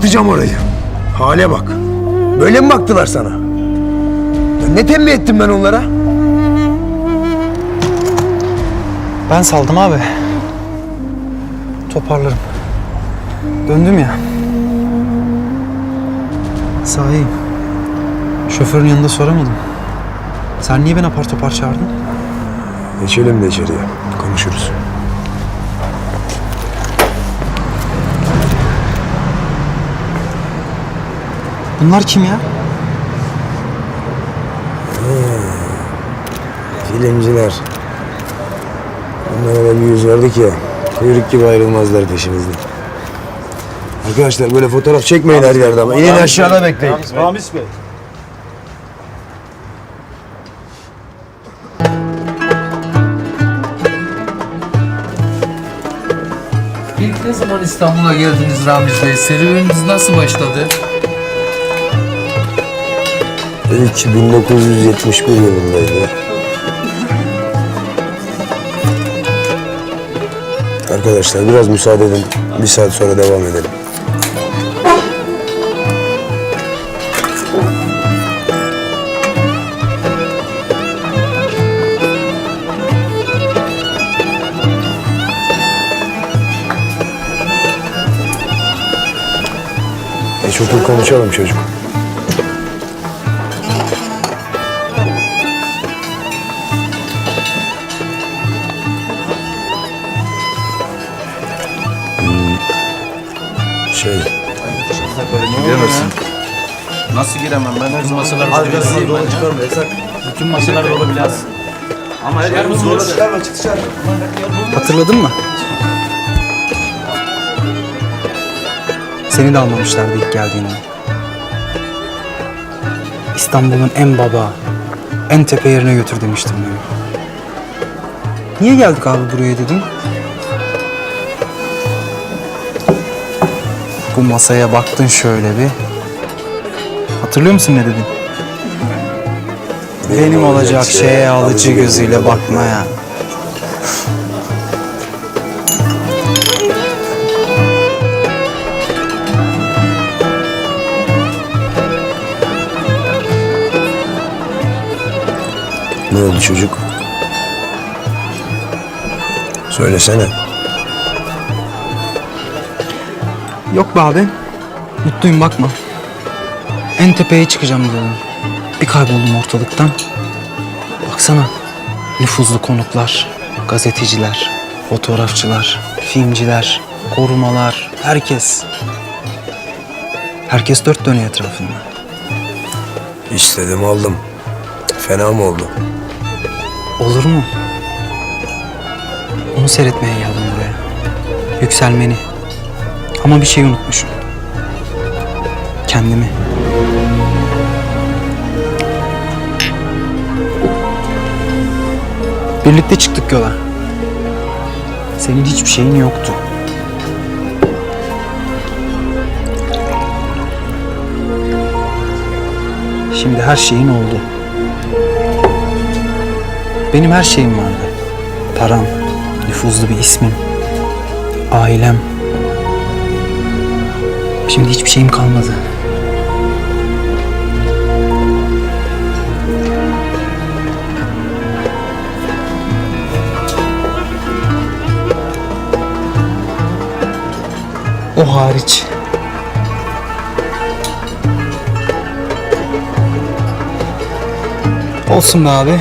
Patlatacağım orayı. Hale bak. Böyle mi baktılar sana? Ya Ne tembih ettim ben onlara? Ben saldım abi. Toparlarım. Döndüm ya. Sahi. Şoförün yanında soramadım. Sen niye beni apar topar çağırdın? Geçelim de içeriye. Konuşuruz. Bunlar kim ya? Filmciler. Onlara öyle bir yüz verdik ya. Kuyruk gibi ayrılmazlar peşimizden. Arkadaşlar böyle fotoğraf çekmeyin her yerde ama. İnin aşağıda bekleyin. Ramiz Bey. İlk ne zaman İstanbul'a geldiniz Ramiz Bey? Serüveniniz nasıl başladı? İlk 1971 yılındaydı. Arkadaşlar biraz müsaade edin. Bir saat sonra devam edelim. Geç otur konuşalım çocuk. Şey, Giremezsin. Nasıl giremem ben? Bütün masalar dolu birazıyım ben ya. Bütün masalar dolu biraz. Ama her yerimiz dolu. Hatırladın mı? Seni de almamışlardı ilk geldiğinde. İstanbul'un en baba, en tepe yerine götür demiştim beni. Niye geldik abi buraya dedim. Bu masaya baktın şöyle bir. Hatırlıyor musun ne dedin? Benim olacak şeye alıcı gözüyle bakmaya. ne oldu çocuk? Söylesene. Yok be abi. Mutluyum bakma. En tepeye çıkacağım diyordum. Bir kayboldum ortalıktan. Baksana. Nüfuzlu konuklar, gazeteciler, fotoğrafçılar, filmciler, korumalar, herkes. Herkes dört dönüyor etrafında. İstedim aldım. Fena mı oldu? Olur mu? Onu seyretmeye geldim buraya. Yükselmeni. Ama bir şey unutmuşum. Kendimi. Birlikte çıktık yola. Senin hiçbir şeyin yoktu. Şimdi her şeyin oldu. Benim her şeyim vardı. Param, nüfuzlu bir ismim, ailem. Şimdi hiçbir şeyim kalmadı. O hariç. Olsun be abi.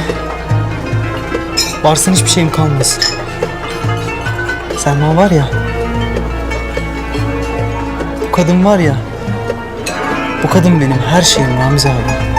Varsın hiçbir şeyim kalmasın. Selma var ya. Bu kadın var ya, bu kadın benim her şeyim Ramzi abi.